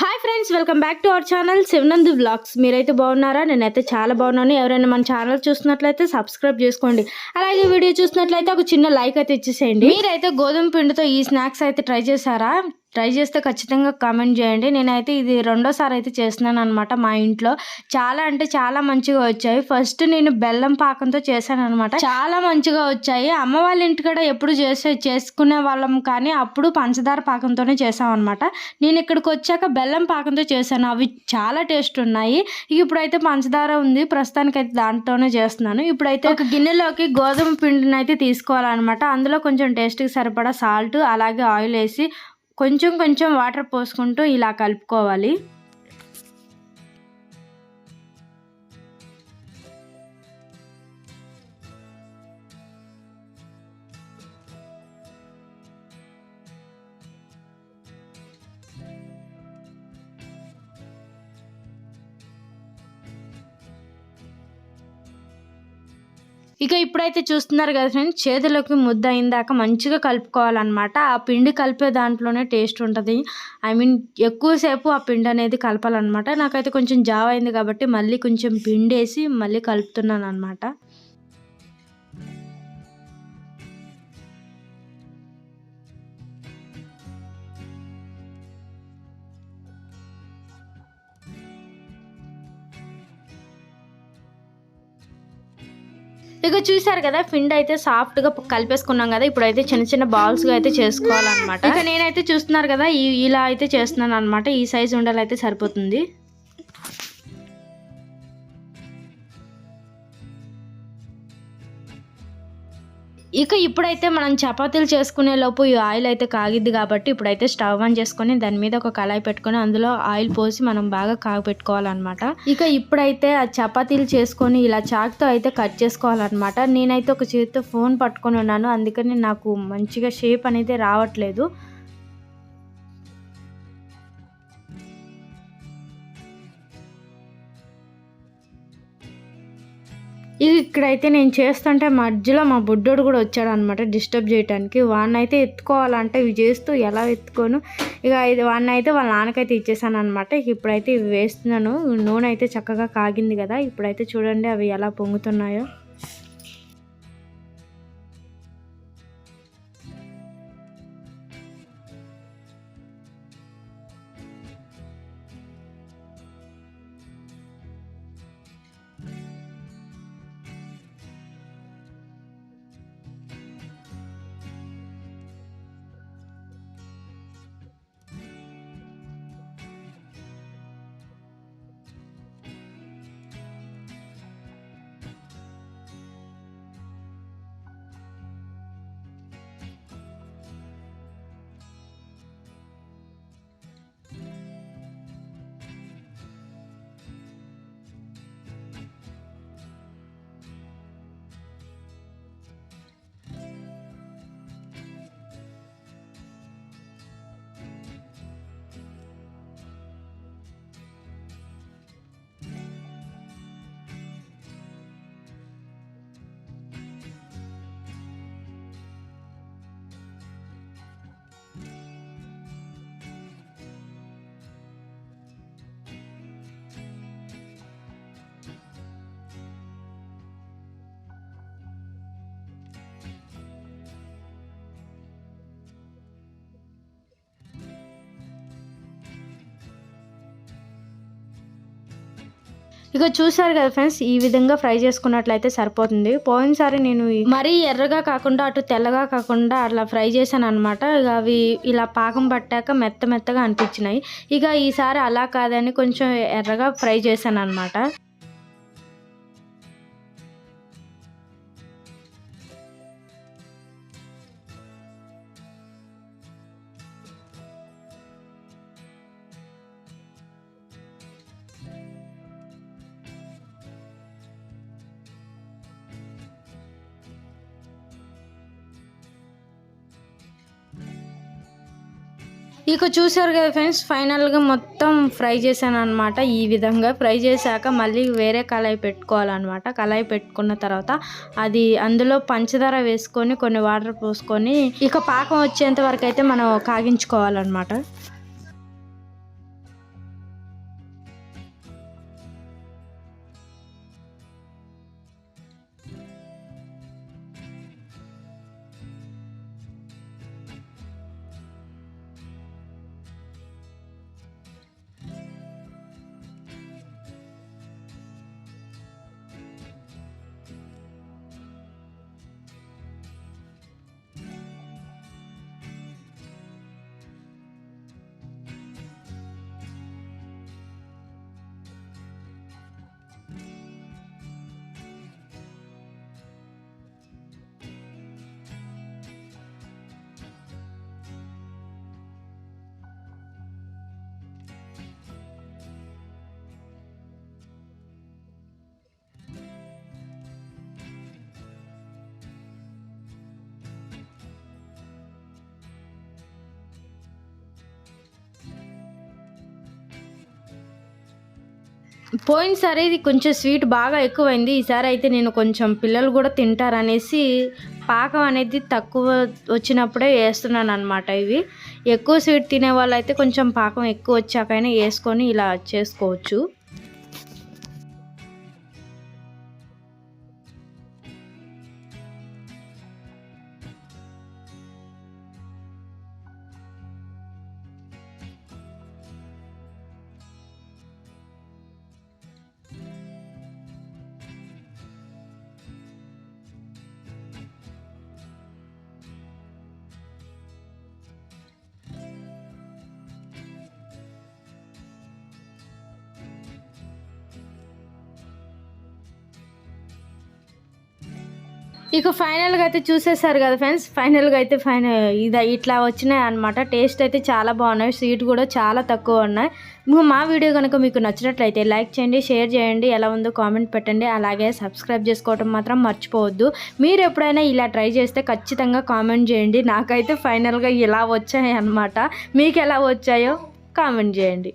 Hi friends welcome back to our channel Shivanand blogs మీరైతే బాగున్నారా? నేనైతే చాలా బాగున్నాను. ఎవరైనా మన ఛానల్ చూస్తున్నట్లయితే సబ్స్క్రైబ్ చేసుకోండి. అలాగే వీడియో చూసినట్లయితే ఒక చిన్న లైక్ అయితే ఇచ్చేసేయండి. మీరైతే గోధుమ పిండితో ఈ స్నాక్స్ అయితే ట్రై చేశారా? ట్రై చేస్తే ఖచ్చితంగా కామెంట్ చేయండి. నేనైతే ఇది రెండోసారి అయితే చేస్తున్నాను అనమాట మా ఇంట్లో. చాలా అంటే చాలా మంచిగా వచ్చాయి. ఫస్ట్ నేను బెల్లం పాకంతో చేశాను అనమాట చాలా మంచిగా వచ్చాయి. అమ్మ వాళ్ళ ఇంటికాడ ఎప్పుడు చేసే చేసుకునే వాళ్ళం కానీ అప్పుడు పంచదార పాకంతోనే చేసాం అనమాట నేను ఇక్కడికి వచ్చాక బెల్లం పాకంతో చేశాను. అవి చాలా టేస్ట్ ఉన్నాయి. ఇప్పుడైతే పంచదార ఉంది. ప్రస్తుతానికి అయితే దాంట్లోనే చేస్తున్నాను. ఇప్పుడైతే ఒక గిన్నెలోకి గోధుమ పిండిని అయితే తీసుకోవాలన్నమాట. అందులో కొంచెం టేస్ట్కి సరిపడా సాల్ట్ అలాగే ఆయిల్ వేసి కొంచెం కొంచెం వాటర్ పోసుకుంటూ ఇలా కలుపుకోవాలి. ఇక ఇప్పుడైతే చూస్తున్నారు కదా ఫ్రెండ్స్ చేతులకి ముద్ద అయిందాక మంచిగా కలుపుకోవాలన్నమాట. ఆ పిండి కలిపే దాంట్లోనే టేస్ట్ ఉంటుంది. ఐ మీన్ ఎక్కువసేపు ఆ పిండి అనేది కలపాలన్నమాట. నాకైతే కొంచెం జావ అయింది కాబట్టి మళ్ళీ కొంచెం పిండి వేసి మళ్ళీ కలుపుతున్నాను అనమాట ఇక చూసారు కదా పిండి అయితే సాఫ్ట్గా కలిపేసుకున్నాం కదా ఇప్పుడైతే చిన్న చిన్న బాల్స్గా అయితే చేసుకోవాలన్నమాట. ఇక నేనైతే చూస్తున్నారు కదా ఇలా అయితే చేస్తున్నాను అనమాట ఈ సైజ్ ఉండాలైతే సరిపోతుంది. ఇక ఇప్పుడైతే మనం చపాతీలు చేసుకునే లోపు ఈ ఆయిల్ అయితే కాగిద్ది కాబట్టి ఇప్పుడైతే స్టవ్ ఆన్ చేసుకొని దాని మీద ఒక కళాయి పెట్టుకొని అందులో ఆయిల్ పోసి మనం బాగా కాగపెట్టుకోవాలన్నమాట. ఇక ఇప్పుడైతే ఆ చపాతీలు చేసుకొని ఇలా చాక్తో అయితే కట్ చేసుకోవాలన్నమాట. నేనైతే ఒక చేతితో ఫోన్ పట్టుకొని ఉన్నాను. అందుకని నాకు మంచిగా షేప్ అనేది రావట్లేదు. ఇది ఇక్కడైతే నేను చేస్తుంటే మధ్యలో మా బుడ్డోడు కూడా వచ్చాడు అనమాట డిస్టర్బ్ చేయడానికి వాడిని అయితే ఎత్తుకోవాలంటే ఇవి చేస్తూ ఎలా ఎత్తుకోను? ఇక ఇది వాడిని అయితే వాళ్ళ నాన్నకైతే ఇచ్చేసాను అనమాట ఇప్పుడైతే ఇవి వేస్తున్నాను. నూనె అయితే చక్కగా కాగింది కదా. ఇప్పుడైతే చూడండి అవి ఎలా పొంగుతున్నాయో. Bye. ఇక చూసారు కదా ఫ్రెండ్స్ ఈ విధంగా ఫ్రై చేసుకున్నట్లయితే సరిపోతుంది. పోయినసారి నేను మరీ ఎర్రగా కాకుండా అటు తెల్లగా కాకుండా అట్లా ఫ్రై చేశాను అనమాట ఇక అవి ఇలా పాకం పట్టాక మెత్త మెత్తగా అనిపించినాయి. ఇక ఈసారి అలా కాదని కొంచెం ఎర్రగా ఫ్రై చేశాను అనమాట ఇక చూసారు కదా ఫ్రెండ్స్ ఫైనల్గా మొత్తం ఫ్రై చేశాను అనమాట ఈ విధంగా ఫ్రై చేశాక మళ్ళీ వేరే కళాయి పెట్టుకోవాలన్నమాట. కళాయి పెట్టుకున్న తర్వాత అది అందులో పంచదార వేసుకొని కొన్ని వాటర్ పోసుకొని ఇక పాకం వచ్చేంత వరకు అయితే మనం కాగించుకోవాలన్నమాట. పోయినసారి ఇది కొంచెం స్వీట్ బాగా ఎక్కువైంది. ఈసారి అయితే నేను కొంచెం పిల్లలు కూడా తింటారనేసి పాకం అనేది తక్కువ వచ్చినప్పుడే వేస్తున్నాను అనమాట ఇవి. ఎక్కువ స్వీట్ తినే వాళ్ళు అయితే కొంచెం పాకం ఎక్కువ వచ్చాకైనా వేసుకొని ఇలా చేసుకోవచ్చు. ఇక ఫైనల్గా అయితే చూసేసారు కదా ఫ్రెండ్స్ ఫైనల్గా అయితే ఫైనల్ ఇది ఇట్లా వచ్చినాయి అనమాట టేస్ట్ అయితే చాలా బాగున్నాయి. స్వీట్ కూడా చాలా తక్కువ ఉన్నాయి. మా వీడియో కనుక మీకు నచ్చినట్లయితే లైక్ చేయండి షేర్ చేయండి ఎలా ఉందో కామెంట్ పెట్టండి. అలాగే సబ్స్క్రైబ్ చేసుకోవటం మాత్రం మర్చిపోవద్దు. మీరు ఎప్పుడైనా ఇలా ట్రై చేస్తే ఖచ్చితంగా కామెంట్ చేయండి. నాకైతే ఫైనల్గా ఇలా వచ్చాయి అనమాట మీకు ఎలా వచ్చాయో కామెంట్ చేయండి.